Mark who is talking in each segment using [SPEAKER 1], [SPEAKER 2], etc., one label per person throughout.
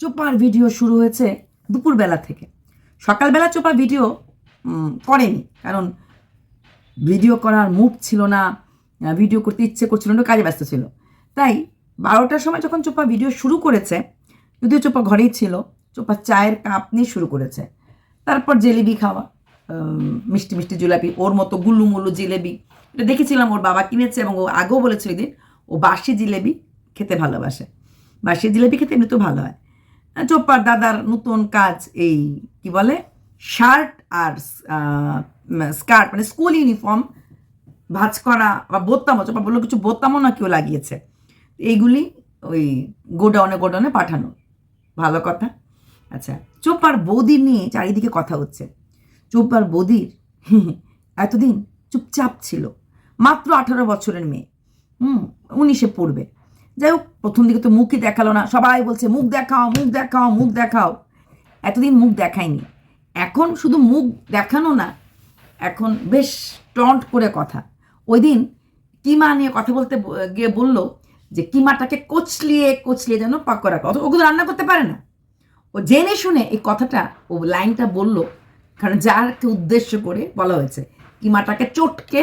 [SPEAKER 1] চোপার video শুরু হয়েছে দুপুরবেলা থেকে। সকালবেলা চোপা ভিডিও করেনি, কারণ ভিডিও করার মুড ছিল না ভিডিও করতে ইচ্ছে করছিল না, কাজে ব্যস্ত ছিল। তাই বারোটার সময় যখন চোপা ভিডিও শুরু করেছে, যদিও চোপা ঘরেই ছিল, চোপা চায়ের কাপ নিয়ে শুরু করেছে। তারপর জেলেবি খাওয়া মিষ্টি মিষ্টি জিলাপি, ওর মতো গুল্লু মুল্লু জিলেবি এটা দেখেছিলাম, ওর বাবা কিনেছে এবং ও আগেও বলেছে ওই দিন, ও বাসি জিলেবি খেতে ভালোবাসে। বাসি জিলেবি খেতে এমনিতেও ভালো হয়। চোপ্পার দাদার নতুন কাজ এই, কি বলে? শার্ট আর স্কার্ট মানে স্কুল ইউনিফর্ম ভাজ করা বা বোতামও চোপা বলল কিছু বোতামও না কেউ লাগিয়েছে। এইগুলি ওই গোডাউনে গোডাউনে পাঠানো। ভালো কথা। আচ্ছা চোপার বৌদির নিয়ে চারিদিকে কথা হচ্ছে। চোপার বৌদির এতদিন চুপচাপ ছিল। মাত্র আঠারো বছরের মেয়ে। হুম, উনিশে পড়বে। যাই হোক, প্রথম দিকে তো মুখই দেখাল না। সবাই বলছে, মুখ দেখাও মুখ দেখাও মুখ দেখাও। এতদিন মুখ দেখায়নি। এখন শুধু মুখ দেখানো না, এখন বেশ টন্ট করে কথা। ওই দিন কিমা নিয়ে কথা বলতে গিয়ে বলল যে, কিমাটাকে কোচলিয়ে কোচলিয়ে যেন পাকোড়া অথচ ওগুলো রান্না করতে পারে না। ও জেনে শুনে এই কথাটা, ও লাইনটা বলল, কারণ যারকে উদ্দেশ্য করে বলা হয়েছে, কিমাটাকে চটকে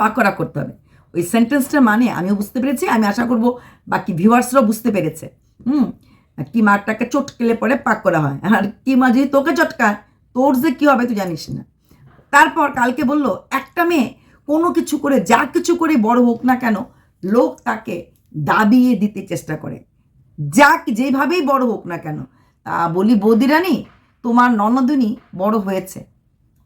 [SPEAKER 1] পাকোড়া করতে হবে। ওই সেন্টেন্সটার মানে আমিও বুঝতে পেরেছি, আমি আশা করব বাকি ভিউয়ার্সরাও বুঝতে পেরেছে। হুম কিমাটাকে চটকেলে পরে পাক করা হয়। আর কিমা যদি তোকে চটকায়, তোর যে কী হবে তুই জানিস না। তারপর কালকে বলল, একটা মেয়ে কোনো কিছু করে, যা কিছু করে বড় হোক না কেন, লোক তাকে দাবিয়ে দিতে চেষ্টা করে। যাক যেভাবেই বড় হোক না কেন, তা বলি বৌদিরানি, তোমার ননদিনী বড় হয়েছে।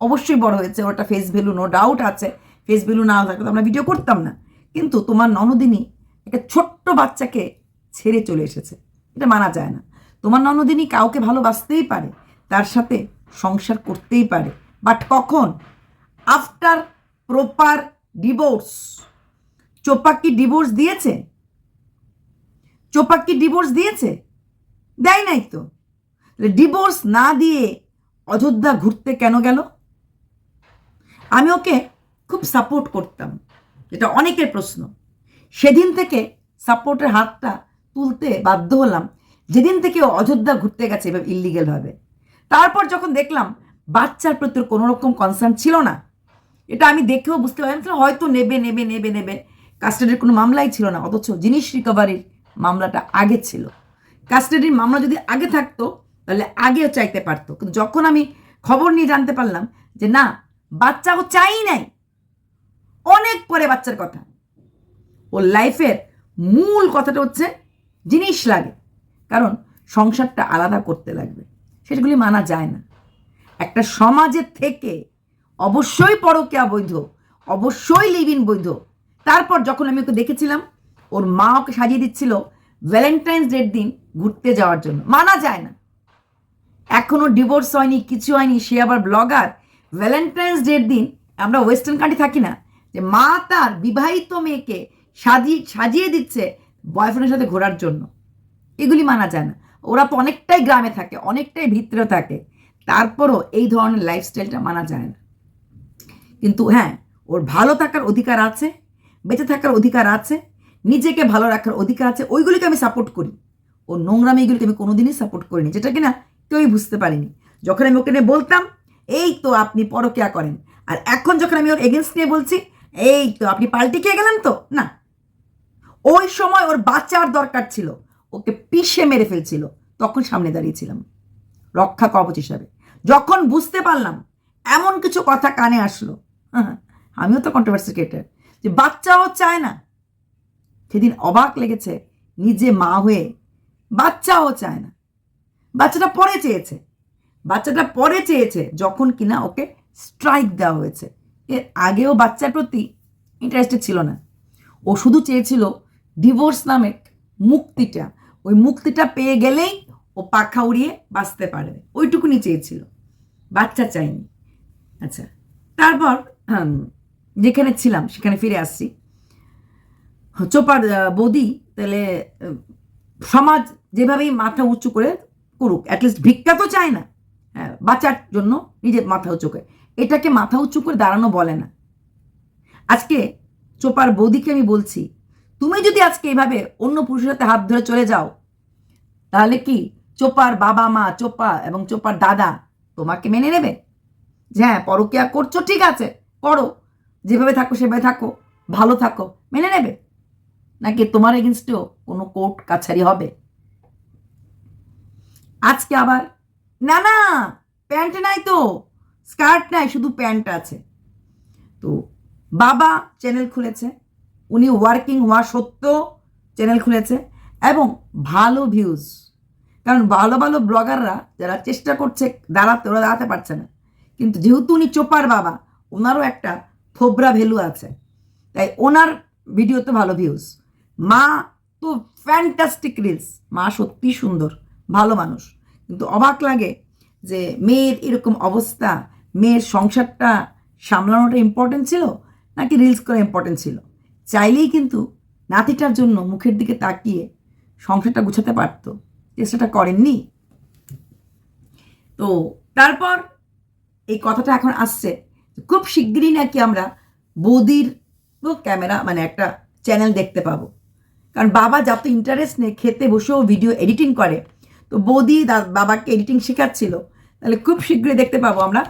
[SPEAKER 1] অবশ্যই বড় হয়েছে, ওটা ফেস ভ্যালু নো ডাউট আছে। ফেস ভ্যালু না থাকলে আমরা ভিডিও করতাম না। কিন্তু তোমার ননদিনী একটা ছোট্ট বাচ্চাকে ছেড়ে চলে এসেছে। এটা মানা যায় না। তোমার ননদিনী কাউকে ভালোবাসতেই পারে, তার সাথে সংসার করতেই পারে। বাট কখন? আফটার প্রপার ডিভোর্স চোপাক কি ডিভোর্স দিয়েছে? চোপাক কি ডিভোর্স দিয়েছে? দেয় নাই তো। ডিভোর্স না দিয়ে অযোধ্যা ঘুরতে কেন গেল? আমি ওকে খুব সাপোর্ট করতাম। এটা অনেকের প্রশ্ন। সেদিন থেকে সাপোর্টের হাতটা তুলতে বাধ্য হলাম। যেদিন থেকে অযোধ্যা ঘুরতে গেছে, এভাবে ইলিগেলভাবে তারপর যখন দেখলাম, বাচ্চার প্রতি কোনো রকম কনসার্ন ছিল না। এটা আমি দেখেও বুঝতে পারলাম হয়তো নেবে নেবে নেবে নেবে। কাস্টাডির কোনো মামলাই ছিল না, অথচ জিনিস রিকভারির মামলাটা আগে ছিল। কাস্টাডির মামলা যদি আগে থাকতো, তাহলে আগেও চাইতে পারতো। কিন্তু যখন আমি খবর নিয়ে জানতে পারলাম যে, না, বাচ্চা ও চাই নাই। অনেক পরে বাচ্চার কথা। ওর লাইফের মূল কথাটা হচ্ছে জিনিস লাগে, কারণ সংসারটা আলাদা করতে লাগবে, সেগুলি মানা যায় না। একটা সমাজের থেকে অবশ্যই পরকিয়া বৈধ, অবশ্যই লিভ ইন বৈধ। তারপর যখন আমি ওকে দেখেছিলাম, ওর মা ওকে সাজিয়ে দিচ্ছিল ভ্যালেন্টাইন্স ডের দিন ঘুরতে যাওয়ার জন্য। মানা যায় না। এখনও ডিভোর্স হয়নি, কিছু হয়নি, সে আবার ব্লগার ভ্যালেন্টাইন্স ডের দিন আমরা ওয়েস্টার্ন কান্ট্রি থাকি না যে মা তার বিবাহিত মেয়েকে সাজিয়ে সাজিয়ে দিচ্ছে বয়ফ্রেন্ডের সাথে ঘোরার জন্য। এগুলি মানা যায় না। ওরা তো অনেকটাই গ্রামে থাকে, অনেকটাই ভিতরে থাকে। তারপরও এই ধরনের লাইফস্টাইলটা মানা যায় না। কিন্তু হ্যাঁ ওর ভালো থাকার অধিকার আছে, বেঁচে থাকার অধিকার আছে, নিজেকে ভালো রাখার অধিকার আছে, ওইগুলিকে আমি সাপোর্ট করি। ও নোংরামি এগুলিকে আমি কোনোদিনই সাপোর্ট করিনি, যেটা কিনা কেউই বুঝতে পারিনি। যখন আমি ওকে নিয়ে বলতাম, এই তো আপনি পরকিয়া করেন। আর এখন যখন আমি ওর এগেনস্ট নিয়ে বলছি এই তো আপনি পাল্টে খেয়ে গেলেন তো? না। ওই সময় ওর বাঁচার দরকার ছিল। ওকে পিষে মেরে ফেলছিল। তখন সামনে দাঁড়িয়েছিলাম রক্ষা কবচ হিসাবে। যখন বুঝতে পারলাম এমন কিছু কথা কানে আসলো। হ্যাঁ, আমিও তো কন্ট্রোভার্সি ক্রিয়েটার যে বাচ্চাও চায় না। সেদিন অবাক লেগেছে নিজে মা হয়ে বাচ্চাও চায় না। বাচ্চাটা পরে চেয়েছে। বাচ্চাটা পরে চেয়েছে যখন কিনা ওকে স্ট্রাইক দেওয়া হয়েছে। এর আগেও বাচ্চার প্রতি ইন্টারেস্টেড ছিল না। ও শুধু চেয়েছিল ডিভোর্স নামে মুক্তিটা। ওই মুক্তিটা পেয়ে গেলেই ও পাখা উড়িয়ে বাঁচতে পারবে। ওইটুকুনি চেয়েছিল। বাচ্চা চাইনি। আচ্ছা তারপর যেখানে ছিলাম সেখানে ফিরে আসছি। চোপার বৌদি তাহলে সমাজ যেভাবেই মাথা উঁচু করে করুক অ্যাটলিস্ট ভিক্ষা তো চায় না। হ্যাঁ, বাঁচার জন্য নিজের মাথা উঁচু করে। এটাকে মাথা উঁচু করে দাঁড়ানো বলে না। আজকে চোপার বৌদিকে আমি বলছি, তুমি যদি আজকে এইভাবে অন্য পুরুষের সাথে হাত ধরে চলে যাও, তাহলে কি চোপার বাবা মা, চোপা এবং চোপার দাদা তোমাকে মেনে নেবে? যে হ্যাঁ পরকিয়া করছ, ঠিক আছে, করো। যেভাবে থাকো, সেভাবে থাকো, ভালো থাকো, মেনে নেবে? নাকি তোমার এগেনস্টেও কোনো কোর্ট কাছারি হবে? আজকে আবার, না না, প্যান্ট নাই তো। স্কার্ট নাই, শুধু প্যান্ট আছে। তো বাবা চ্যানেল খুলেছে, উনি ওয়ার্কিং হওয়া সত্ত্বেও চ্যানেল খুলেছে, এবং ভালো ভিউজ। কারণ ভালো ভালো ব্লগাররা যারা চেষ্টা করছে দাঁড়াতে, ওরা দাঁড়াতে পারছে না। কিন্তু যেহেতু উনি চোপার বাবা, ওনারও একটা থোবরা ভ্যালু আছে। তাই ওনার ভিডিওতে ভালো ভিউজ। মা তো ফ্যান্টাস্টিক রিলস। মা সত্যি সুন্দর, ভালো মানুষ। কিন্তু অবাক লাগে যে মেয়ের এরকম অবস্থা মেয়ের সংসারটা সামলানোটা ইম্পর্টেন্ট ছিল নাকি রিলস করা ইম্পর্টেন্ট ছিল? চাইলেই কিন্তু নাতিটার জন্য মুখের দিকে তাকিয়ে সংসারটা গুছাতে পারতো। চেষ্টাটা করেননি। তো তারপর এই কথাটা এখন আসছে খুব শিগগিরই নাকি আমরা বৌদির ক্যামেরা মানে একটা চ্যানেল দেখতে পাবো। কারণ বাবা যত ইন্টারেস্ট নেই খেতে বসেও ভিডিও এডিটিং করে, তো বৌদি বাবাকে এডিটিং শেখাচ্ছিল, তাহলে খুব শীঘ্রই দেখতে পাবো আমরা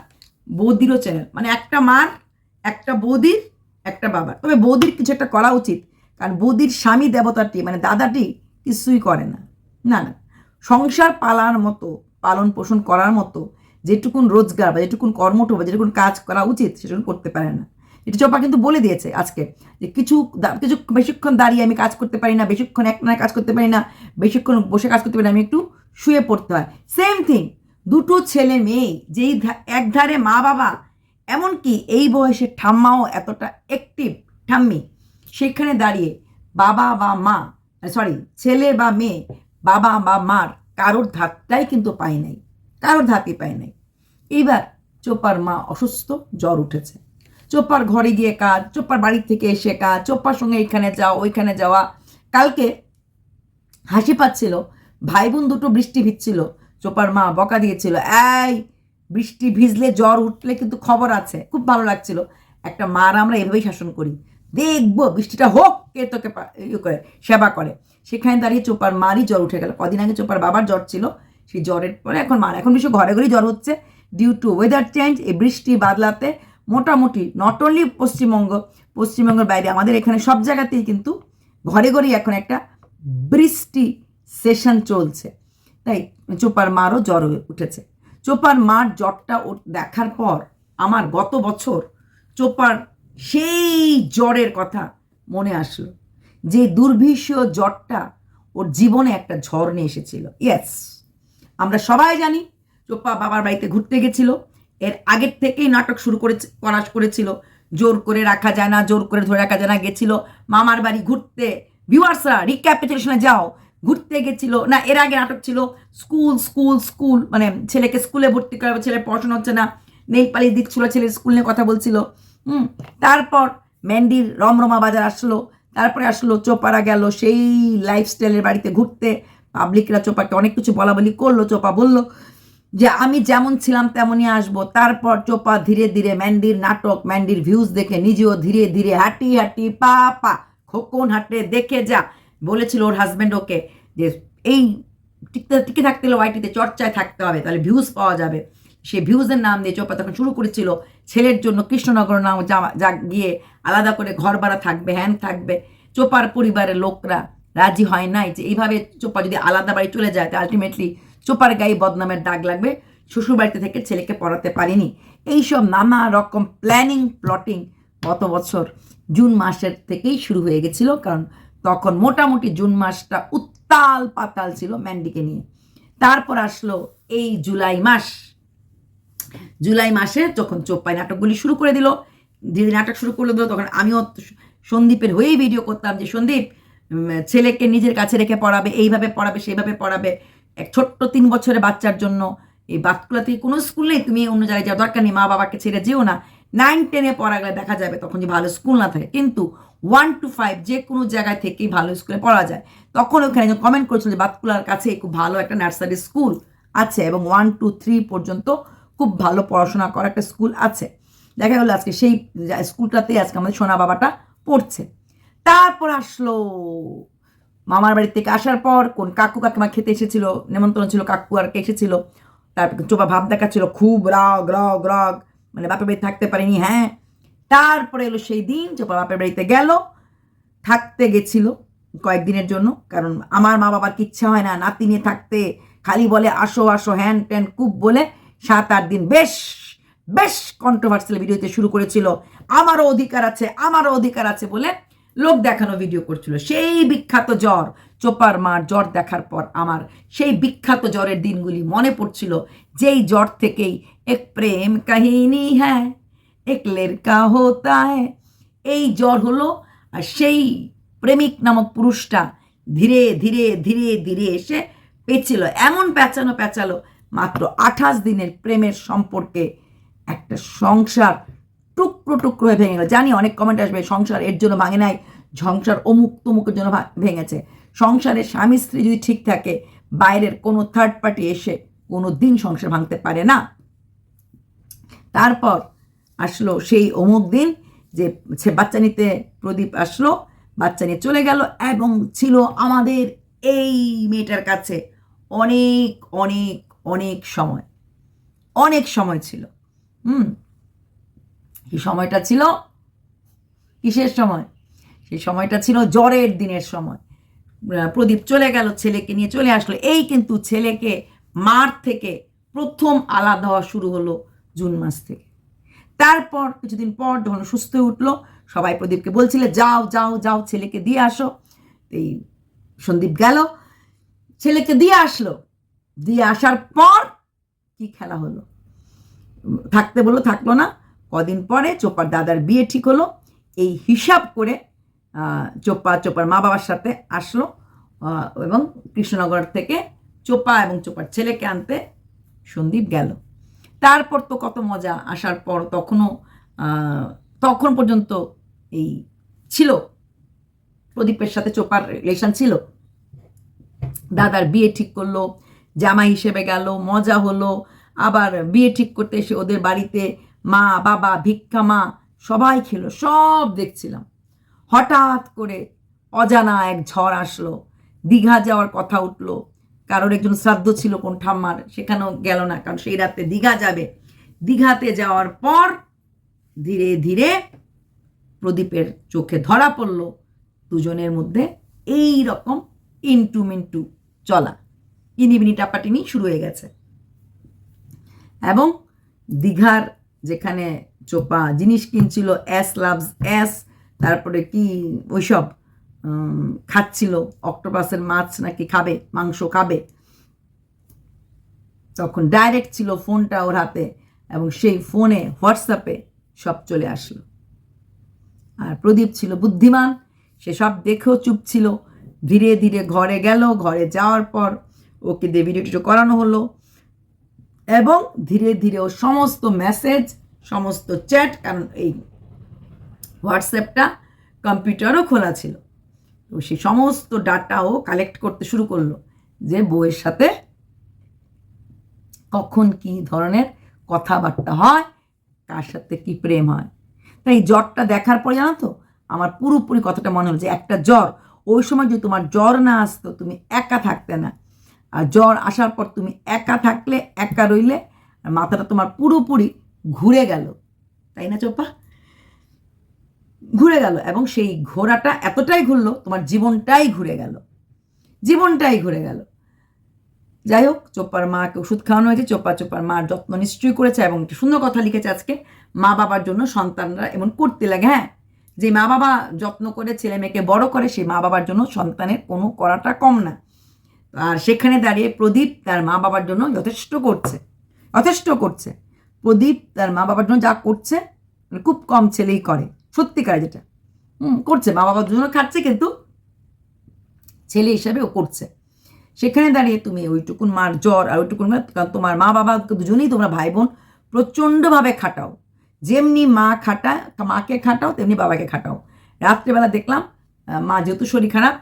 [SPEAKER 1] বৌদিরও চ্যানেল মানে একটা মার, একটা বৌদির, একটা বাবার। তবে বৌদির কিছু একটা করা উচিত। কারণ বৌদির স্বামী দেবতাটি মানে দাদাটি কিছুই করে না। না না। সংসার পালার মতো, পালন পোষণ করার মতো, যেটুকুন রোজগার বা যেটুকুন কর্মঠ বা যেটুকুন কাজ করা উচিত, সেটুকুন করতে পারে না। এটা চোপা কিন্তু বলে দিয়েছে আজকে যে কিছু কিছু বেশিক্ষণ দাঁড়িয়ে আমি কাজ করতে পারি না, বেশিক্ষণ এক না কাজ করতে পারি না, বেশিক্ষণ বসে কাজ করতে পারি না, আমি একটু শুয়ে পড়তে হয়। সেম থিং দুটো ছেলে মেয়ে, যেই ধা- এক ধারে মা বাবা, এমনকি এই বয়সে ঠাম্মাও এতটা অ্যাক্টিভ ঠাম্মি, সেখানে দাঁড়িয়ে বাবা বা মা সরি ছেলে বা মেয়ে, বাবা বা মার কারোর ধাতটাই কিন্তু পাই নাই, কারোর ধাতই পাই নাই। এইবার চোপার মা অসুস্থ, জ্বর উঠেছে। চোপার ঘরে গিয়ে কাজ, চোপার বাড়ি থেকে এসে কাজ, চোপার সঙ্গে এখানে যাওয়া ওইখানে যাওয়া। কালকে হাসি পাচ্ছিল ভাই বোন দুটো বৃষ্টি ভিজছিল চোপার মা বকা দিয়েছিল, এই, বৃষ্টি ভিজলে জ্বর উঠলে কিন্তু খবর আছে। খুব ভালো লাগছিল। একটা মার আমরা এভাবেই শাসন করি। দেখব, বৃষ্টিটা হোক, কে তোকে ইয়ে করে, সেবা করে। সেখানে দাঁড়িয়ে চোপার মারই জ্বর উঠে গেল। কদিন আগে চোপার বাবার জ্বর ছিল, সেই জ্বরের পরে এখন মার, এখন বেশি ঘরে ঘরেই জ্বর হচ্ছে। ডিউ টু ওয়েদার চেঞ্জ এই বৃষ্টি বাদলাতে মোটামুটি নট অনলি পশ্চিমবঙ্গ, পশ্চিমবঙ্গের বাইরে, আমাদের এখানে সব জায়গাতেই কিন্তু ঘরে ঘরেই এখন একটা বৃষ্টি সেশন চলছে। তাই চোপার মারও জ্বর উঠেছে। চোপার মার জ্বরটা ও- দেখার পর আমার গত বছর চোপার সেই জ্বরের কথা মনে আসলো যে দুর্বিষহ জ্বরটা ওর জীবনে একটা ঝড় নিয়ে এসেছিল। ইয়েস আমরা সবাই জানি চোপা বাবার বাড়িতে ঘুরতে গেছিল, এর আগের থেকেই নাটক শুরু করে করা করেছিল। জোর করে রাখা যায় না, জোর করে ধরে রাখা যায় না, গেছিল। মামার বাড়ি ঘুরতে ভিউয়ার্সরা রিক্যাপিটেশনে যাও ঘুরতে গেছিল, না, এর আগে নাটক ছিল স্কুল স্কুল স্কুল মানে ছেলেকে স্কুলে ভর্তি করাবে ছেলে পড়াশোনা হচ্ছে না নেই পালিয়ে দিচ্ছিল, ছেলে স্কুল নিয়ে কথা বলছিল, হুম, তারপর ম্যান্ডির রমরমা বাজার আসলো, তারপরে আসলো চোপারা গেল, সেই লাইফস্টাইলের বাড়িতে ঘুরতে পাবলিকরা চোপাকে অনেক কিছু বলা বলি করল, চোপা বলল যে, আমি যেমন ছিলাম তেমনই আসব। তারপর চোপা ধীরে ধীরে ম্যান্ডির নাটক ম্যান্ডির ভিউজ দেখে নিজেও ধীরে ধীরে হাঁটি হাঁটি, পা পা, খোকন হাঁটে দেখে যা, বলেছিল ওর হাজব্যান্ড ওকে। যে এই টিকতে টিকে থাকতে হলে ওয়াইটিতে চর্চায় থাকতে হবে, তাহলে ভিউজ পাওয়া যাবে। সে ভিউজের নাম দিয়ে চোপা তখন শুরু করেছিল, ছেলের জন্য কৃষ্ণনগর নাম যা- গিয়ে আলাদা করে ঘর ভাড়া থাকবে, হ্যান থাকবে। চোপার পরিবারের লোকরা রাজি হয় নাই যে এইভাবে চোপা যদি আলাদা বাড়ি চলে যায় তাহলে আলটিমেটলি চোপার গায়ে বদনামের দাগ লাগবে শ্বশুর বাড়িতে থেকে ছেলেকে পড়াতে পারিনি। এইসব নানা রকম প্ল্যানিং প্লটিং গত বছর জুন মাসের থেকেই শুরু হয়ে গেছিল, কারণ তখন মোটামুটি জুন মাসটা উত্তাল পাতাল ছিল ম্যান্ডিকে নিয়ে। তারপর আসলো এই জুলাই মাস। জুলাই মাসে যখন চোপ্পাই নাটকগুলি শুরু করে দিল যেদিন নাটক শুরু করে দিল, তখন আমিও সন্দীপের হয়েই ভিডিও করতাম যে, সন্দীপ ছেলেকে নিজের কাছে রেখে পড়াবে, এইভাবে পড়াবে সেইভাবে পড়াবে। এক ছোট্ট তিন বছরের বাচ্চার জন্য এই বাচ্চাগুলোতে কোনো স্কুলে তুমি অন্য জায়গায় যাওয়ার দরকার নেই মা বাবাকে ছেড়ে যেও না। নাইন টেনে পড়া গেলে দেখা যাবে তখন যে ভালো স্কুল না থাকে। কিন্তু ওয়ান টু ফাইভ যে কোনো জায়গায় থেকেই ভালো স্কুলে পড়া যায়। তখন ওখানে কমেন্ট করেছিল যে, বাতকুলার কাছে খুব ভালো একটা নার্সারি স্কুল আছে এবং ওয়ান টু থ্রি পর্যন্ত খুব ভালো পড়াশোনা করা একটা স্কুল আছে। দেখা গেলো আজকে সেই স্কুলটাতেই আজকে আমাদের সোনা বাবাটা পড়ছে। তারপর আসলো মামার বাড়ি থেকে আসার পর কোন কাকু কাকিমা খেতে এসেছিল নেমন্ত্রণ ছিল, কাকু আর কে এসেছিল। তারপর চোপা ভাব দেখাচ্ছিল, খুব রাগ রাগ রাগ। মানে বাপের বাড়ি থাকতে পারিনি হ্যাঁ। তারপরে এলো সেই দিন চোপা বাপের বাড়িতে গেল, থাকতে গেছিল কয়েকদিনের জন্য, কারণ আমার মা বাবার কিচ্ছা হয় না। নাতি নিয়ে থাকতে খালি বলে, আসো আসো, হ্যান ট্যান কুপ বলে সাত আট দিন বেশ বেশ কন্ট্রোভার্সিয়াল ভিডিওতে শুরু করেছিল। আমারও অধিকার আছে, আমারও অধিকার আছে বলে লোক দেখানো ভিডিও করছিল। সেই বিখ্যাত জ্বর, চোপার মার জ্বর দেখার পর আমার সেই বিখ্যাত জ্বরের দিনগুলি মনে পড়ছিল। যেই জ্বর থেকেই এক প্রেম কাহিনী হ্যাঁ এক লেরকা হোতা এই জ্বর হলো আর সেই প্রেমিক নামক পুরুষটা ধীরে ধীরে ধীরে ধীরে এসে পেছিল এমন প্যাঁচানো প্যাঁচালো মাত্র আঠাশ দিনের প্রেমের সম্পর্কে একটা সংসার টুকরো টুকরো হয়ে ভেঙে গেল। জানি অনেক কমেন্ট আসবে, সংসার এর জন্য ভাঙে নাই, সংসার অমুক তমুকের জন্য ভেঙেছে। সংসারের স্বামী, স্ত্রী যদি ঠিক থাকে, বাইরের কোনো থার্ড পার্টি এসে কোনো দিন সংসার ভাঙতে পারে না। তারপর আসলো। সেই অমুক দিন যে সে বাচ্চা নিতে প্রদীপ আসলো, বাচ্চা নিয়ে চলে গেল এবং ছিল আমাদের এই মেয়েটার কাছে অনেক অনেক অনেক সময়। অনেক সময় ছিল। হুম? সেই সময়টা ছিল? কিসের সময়? সেই সময়টা ছিল জ্বরের দিনের সময়। প্রদীপ চলে গেল, ছেলেকে নিয়ে চলে আসলো। এই কিন্তু ছেলেকে মার থেকে প্রথম আলাদা হওয়া শুরু হলো জুন মাস থেকে। তারপর কিছুদিন পর যখন সুস্থ হয়ে উঠল। সবাই প্রদীপকে বলছিলে, যাও যাও যাও, ছেলেকে দিয়ে আসো। এই সন্দীপ গেল, ছেলেকে দিয়ে আসলো। দিয়ে আসার পর কি খেলা হলো? থাকতে বলল, থাকল না। কদিন পরে চোপার দাদার বিয়ে ঠিক হলো। এই হিসাব করে চোপা, চোপার মা বাবার সাথে আসলো এবং কৃষ্ণনগর থেকে চোপা এবং চোপার ছেলেকে আনতে সন্দীপ গেল। তারপর তো কত মজা আসার পর তখনও তখন পর্যন্ত এই ছিল। প্রদীপের সাথে চোপার রিলেশন ছিল। দাদার বিয়ে ঠিক করল, জামাই হিসেবে গেল, মজা হলো। আবার বিয়ে ঠিক করতে এসে ওদের বাড়িতে মা, বাবা, ভিক্ষা, মা সবাই খেলো, সব দেখছিলাম। হঠাৎ করে অজানা এক ঝড় আসলো, দীঘা যাওয়ার কথা উঠল কারোর একজন শ্রাদ্ধ ছিল কোন ঠাম্মার, সেখানেও গেল না, কারণ সেই রাতে দীঘা যাবে। দীঘাতে যাওয়ার পর ধীরে ধীরে প্রদীপের চোখে ধরা পড়ল দুজনের মধ্যে এই রকম ইন্টু মিন্টু চলা। ইনিবিনি টাপাটিনি শুরু হয়ে গেছে। এবং দীঘার যেখানে চোপা জিনিস কিনছিল, অ্যাস লাভস, অ্যাস, তারপরে কি, ওইসব খাচ্ছিল, অক্টোপাসের মাছ নাকি খাবে, মাংস খাবে। তখন ডাইরেক্ট ছিল ফোনটা ওর হাতে এবং সেই ফোনে হোয়াটসঅ্যাপে সব চলে আসলো। আর প্রদীপ ছিল বুদ্ধিমান, সে সব দেখেও চুপ ছিল। ধীরে ধীরে ঘরে গেল, ঘরে যাওয়ার পর ওকে দিয়ে ভিডিও করানো হলো এবং ধীরে ধীরে ও সমস্ত মেসেজ সমস্ত চ্যাট কারণ এই হোয়াটসঅ্যাপটা কম্পিউটারও খোলা ছিল। তো সেই সমস্ত ডাটাও কালেক্ট করতে শুরু করল যে বউয়ের সাথে কখন কি ধরনের কথাবার্তা হয়, কার সাথে কি প্রেম হয়। তাই জ্বরটা দেখার পর জানো তো, আমার পুরোপুরি কথাটা মনে হলো যে একটা জ্বর, ওই সময় যদি তোমার জ্বর না আসতো তুমি একা থাকতে না। আর জ্বর আসার পর তুমি একা থাকলে, একা রইলে, আর মাথাটা তোমার পুরোপুরি ঘুরে গেল। তাই না চোপা? ঘুরে গেল এবং সেই ঘোরাটা এতটাই ঘুরলো, তোমার জীবনটাই ঘুরে গেল। জীবনটাই ঘুরে গেল। যাই হোক, চোপ্পার মাকে ওষুধ খাওয়ানো হয়েছে। চোপা চোপার মার যত্ন নিশ্চয়ই করেছে এবং একটা সুন্দর কথা লিখেছে আজকে, মা বাবার জন্য সন্তানরা এমন করতে লাগে হ্যাঁ? যে মা বাবা যত্ন করে, ছেলে মেয়েকে বড় করে, সেই মা বাবার জন্য সন্তানের কোনো করাটা কম না। আর সেখানে দাঁড়িয়ে প্রদীপ তার মা বাবার জন্য যথেষ্ট করছে। যথেষ্ট করছে। প্রদীপ তার মা বাবার জন্য যা করছে খুব কম ছেলেই করে। সত্যিকার যেটা। হুম, করছে। মা বাবা জন্য খাচ্ছে, কিন্তু ছেলে হিসাবে ও করছে। সেখানে দাঁড়িয়ে তুমি ওইটুকুন মার জ্বর আর ওইটুকুন তোমার মা বাবা দুজনেই তোমরা ভাই বোন প্রচণ্ডভাবে খাটাও। যেমনি মা খাটা, মাকে খাটাও, তেমনি বাবাকে খাটাও। রাত্রেবেলা দেখলাম মা যেহেতু শরীর খারাপ,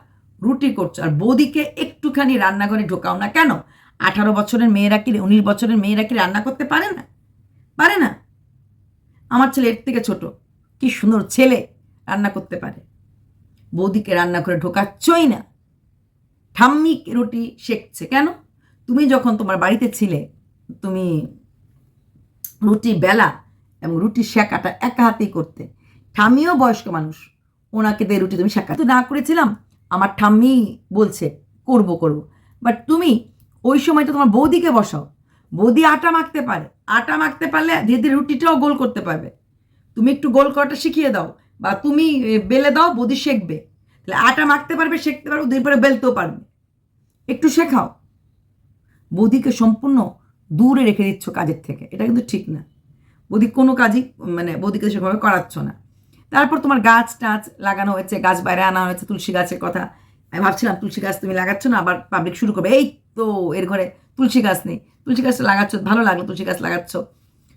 [SPEAKER 1] রুটি করছ। আর বৌদিকে একটুখানি রান্নাঘরে ঢোকাও না কেন? আঠারো বছরের মেয়েরা কি, উনিশ বছরের মেয়েরা কি রান্না করতে পারে না? পারে না? আমার ছেলে এর থেকে ছোট। কি সুন্দর ছেলে রান্না করতে পারে। বৌদিকে রান্না করে ঢোকাচ্ছই না। ঠাম্মি রুটি শেখছে। কেন? তুমি যখন তোমার বাড়িতে ছিলে, তুমি রুটি বেলা এবং রুটি শেখাটা একা হাতেই করতে। ঠাম্মিও বয়স্ক মানুষ, ওনাকে দিয়ে রুটি তুমি শেখা তো না করেছিলাম, আমার ঠাম্মি বলছে, করব করব। বাট তুমি ওই সময়টা তোমার বৌদিকে বসাও। বৌদি আটা মাখতে পারে। আটা মাখতে পারলে ধীরে ধীরে রুটিটাও গোল করতে পারবে। তুমি একটু গোল করাটা শিখিয়ে দাও বা তুমি বেলে দাও, বৌদি শেখবে। তাহলে আটা মাখতে পারবে, শেখতে পারবে দুই পরে বেলতেও পারবে। একটু শেখাও। বৌদিকে সম্পূর্ণ দূরে রেখে দিচ্ছ কাজের থেকে। এটা কিন্তু ঠিক না। বৌদি কোনো কাজই মানে বৌদিকে সেভাবে করাচ্ছ না। তারপর তোমার গাছ টাছ লাগানো হয়েছে, গাছ বাইরে আনা হয়েছে, তুলসী গাছের কথা। আমি ভাবছিলাম তুলসী গাছ তুমি লাগাচ্ছ না, আবার পাবলিক শুরু করবে, এই তো, এর ঘরে তুলসী গাছ নেই। তুলসী গাছটা লাগাচ্ছ, ভালো লাগল তুলসী গাছ লাগাচ্ছ।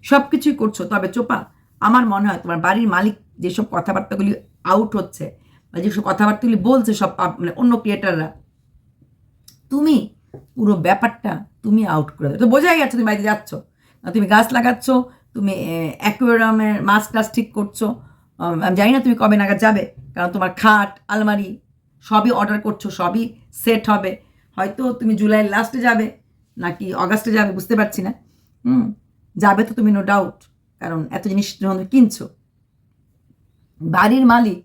[SPEAKER 1] সব কিছুই করছ, তবে চোপা আমার মনে হয় তোমার বাড়ির মালিক যেসব কথাবার্তাগুলি আউট হচ্ছে বা যেসব কথাবার্তাগুলি বলছে সব মানে অন্য ক্রিয়েটাররা তুমি পুরো ব্যাপারটা তুমি আউট করে দেবে তো বোঝাই যাচ্ছে তুমি বাড়িতে যাচ্ছ তুমি গাছ লাগাচ্ছ, তুমি অ্যাকোয়ারিয়ামের মাছ টাছ ঠিক করছ আমি জানি না তুমি কবে নাগাদ যাবে, কারণ তোমার খাট, আলমারি সবই অর্ডার করছ, সবই সেট হবে। হয়তো তুমি জুলাইয়ের লাস্টে যাবে, নাকি অগাস্টে যাবে বুঝতে পারছি না। হুম, যাবে তো তুমি নো ডাউট কারণ এত জিনিস যখন কিনছো, বাড়ির মালিক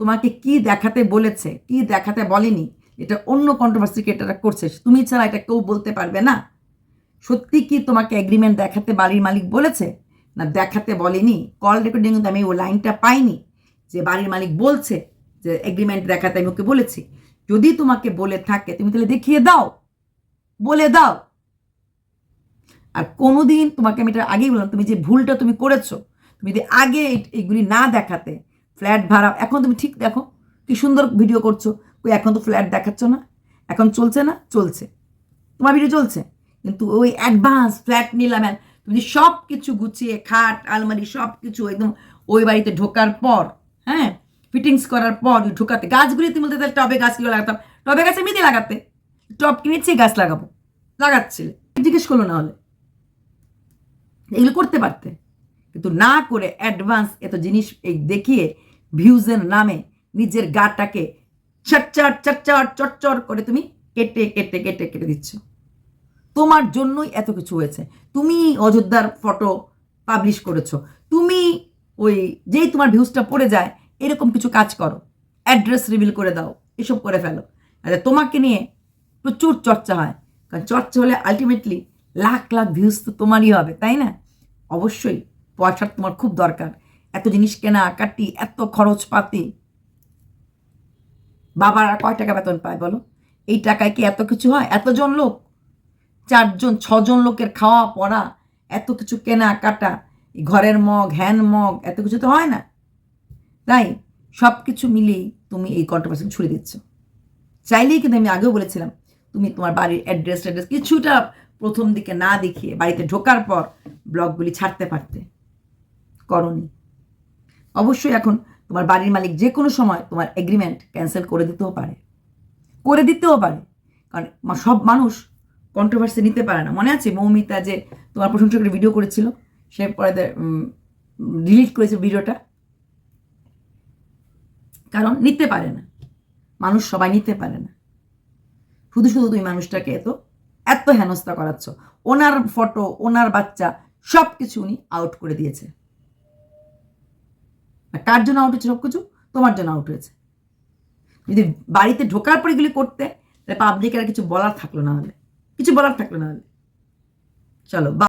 [SPEAKER 1] তোমাকে কি দেখাতে বলেছে, কি দেখাতে বলেনি, এটা অন্য কন্ট্রোভার্সি ক্রিয়েটাররা করছে, তুমি ছাড়া এটা কেউ বলতে পারবে না। সত্যি কি তোমাকে এগ্রিমেন্ট দেখাতে বাড়ির মালিক বলেছে, না দেখাতে বলেনি? কল রেকর্ডিং কিন্তু আমি ওই লাইনটা পাইনি যে বাড়ির মালিক বলছে যে এগ্রিমেন্ট দেখাতে আমি ওকে বলেছি। যদি তোমাকে বলে থাকে, তুমি তাহলে দেখিয়ে দাও, বলে দাও। আর কোনোদিন তোমাকে আমি এটা আগেই বললাম, তুমি যে ভুলটা তুমি করেছ, তুমি যদি আগে এই- এইগুলি না দেখাতে, ফ্ল্যাট ভাড়া, এখন তুমি ঠিক দেখো কি সুন্দর ভিডিও করছ ওই এখন তো ফ্ল্যাট দেখাচ্ছ না, এখন চলছে না, চলছে। তোমার ভিডিও চলছে, কিন্তু ওই অ্যাডভান্স ফ্ল্যাট নিলাম তুমি সব কিছু গুছিয়ে, খাট, আলমারি সব কিছু একদম ওই বাড়িতে ঢোকার পর হ্যাঁ ফিটিংস করার পর ঢোকাতে, গাছগুলি তুমি বলতে টবে গাছগুলো লাগাতাম, টবে গাছ এমনিতে লাগাতে, টব কিনেছি, গাছ লাগাবো, লাগাচ্ছিলে। জিজ্ঞেস করল না হলে। এগুলো করতে পারতে। কিন্তু না করে অ্যাডভান্স এত জিনিস এই দেখিয়ে ভিউজের নামে নিজের গাটাকে চটচট চটচট চটচট করে তুমি কেটে কেটে কেটে কেটে দিচ্ছ। তোমার জন্যই এত কিছু হয়েছে। তুমি অযোধ্যার ফটো পাবলিশ করেছ। তুমি ওই যেই তোমার ভিউজটা পড়ে যায়, এরকম কিছু কাজ করো। অ্যাড্রেস রিভিল করে দাও, এসব করে ফেলো। আচ্ছা তোমাকে নিয়ে প্রচুর চর্চা হয়। কারণ চর্চা হলে আলটিমেটলি লাখ লাখ ভিউজ তো তোমারই হবে, তাই না? অবশ্যই পয়সার তোমার খুব দরকার। এত জিনিস কেনা, কাটি, এত খরচপাতি আর কয় টাকা বেতন পায় বলো? এই টাকায় কি এত কিছু হয়? এতজন লোক? চারজন, ছজন লোকের খাওয়া, পড়া, এত কিছু কেনা, কাটা ঘরের মগ, হ্যান মগ, এত কিছু তো হয় না। তাই সব কিছু মিলিয়েই তুমি এই কন্ট্রোভার্সি ছুড়ে দিচ্ছ। চাইলেই কিন্তু আমি আগেও বলেছিলাম, তুমি তোমার বাড়ির অ্যাড্রেস ট্যাড্রেস কিছুটা প্রথম দিকে না দেখিয়ে বাড়িতে ঢোকার পর ব্লগগুলি ছাড়তে পারতে করনি। অবশ্যই এখন তোমার বাড়ির মালিক যে কোনো সময় তোমার এগ্রিমেন্ট ক্যান্সেল করে দিতেও পারে। করে দিতেও পারে। কারণ সব মানুষ কন্ট্রোভার্সি নিতে পারে না। মনে আছে মৌমিতা যে তোমার প্রশংসা করে ভিডিও করেছিল? সে পরে ডিলিট করেছে ভিডিওটা কারণ নিতে পারে না। মানুষ সবাই নিতে পারে না। শুধু শুধু তুমি মানুষটাকে এত এত হেনস্থা করাচ্ছ। ওনার ফটো ওনার বাচ্চা সব কিছু উনি আউট করে দিয়েছে। কার জন্য আউট হয়েছে সব কিছু তোমার জন্য আউট হয়েছে। যদি বাড়িতে ঢোকার পর এগুলি করতে, তাহলে পাবলিকের কিছু বলার থাকল না হলে। কিছু বলার থাকল না হলে। চলো, বা